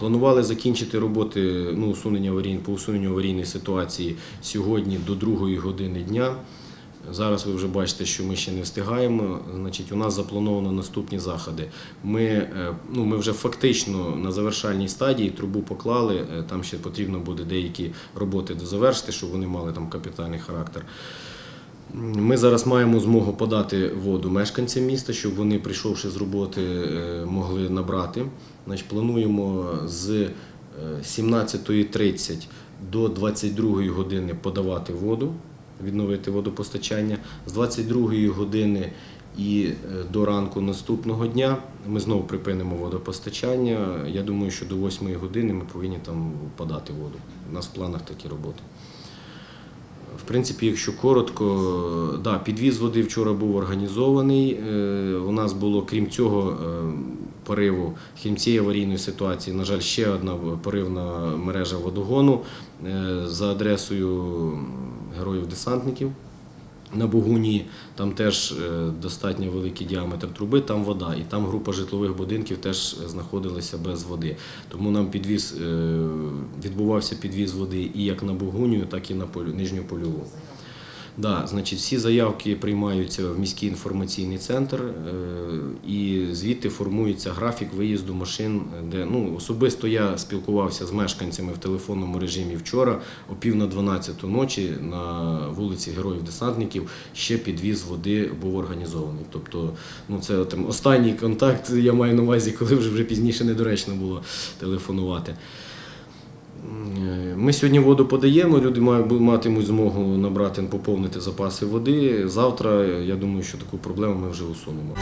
Планували закінчити роботи ну, усунення аварійної, по усуненню аварійної ситуації сьогодні до другої години дня. Зараз ви вже бачите, що ми ще не встигаємо. Значить, у нас заплановано наступні заходи. Ми, е, ну, ми вже фактично на завершальній стадії трубу поклали. е, Там ще потрібно буде деякі роботи дозавершити, щоб вони мали там капітальний характер. Ми зараз маємо змогу подати воду мешканцям міста, щоб вони, прийшовши з роботи, е, могли набрати. Значить, плануємо з е, 17.30 до 22 години подавати воду, відновити водопостачання. З 22 години і е, до ранку наступного дня ми знову припинимо водопостачання. Я думаю, що до 8 години ми повинні там подати воду. У нас в планах такі роботи. В принципі, якщо коротко, да, підвіз води вчора був організований. Е, У нас було, крім цього е, пориву, крім цієї аварійної ситуації, на жаль, ще одна поривна мережа водогону е, за адресою героїв-десантників. На Бугуні там теж е, достатньо великий діаметр труби, там вода, і там група житлових будинків теж знаходилася без води. Тому нам підвіз, е, відбувався підвіз води і як на Бугуню, так і на нижню польову. Да, значить, всі заявки приймаються в міський інформаційний центр, е, і звідти формується графік виїзду машин. Де ну особисто я спілкувався з мешканцями в телефонному режимі вчора, о пів на 12 ночі на вулиці Героїв-Десантників ще підвіз води був організований. Тобто, ну це там останній контакт. Я маю на увазі, коли вже вже пізніше недоречно було телефонувати. Ми сьогодні воду подаємо, люди мають- матимуть змогу набрати, поповнити запаси води. Завтра, я думаю, що таку проблему ми вже усунемо.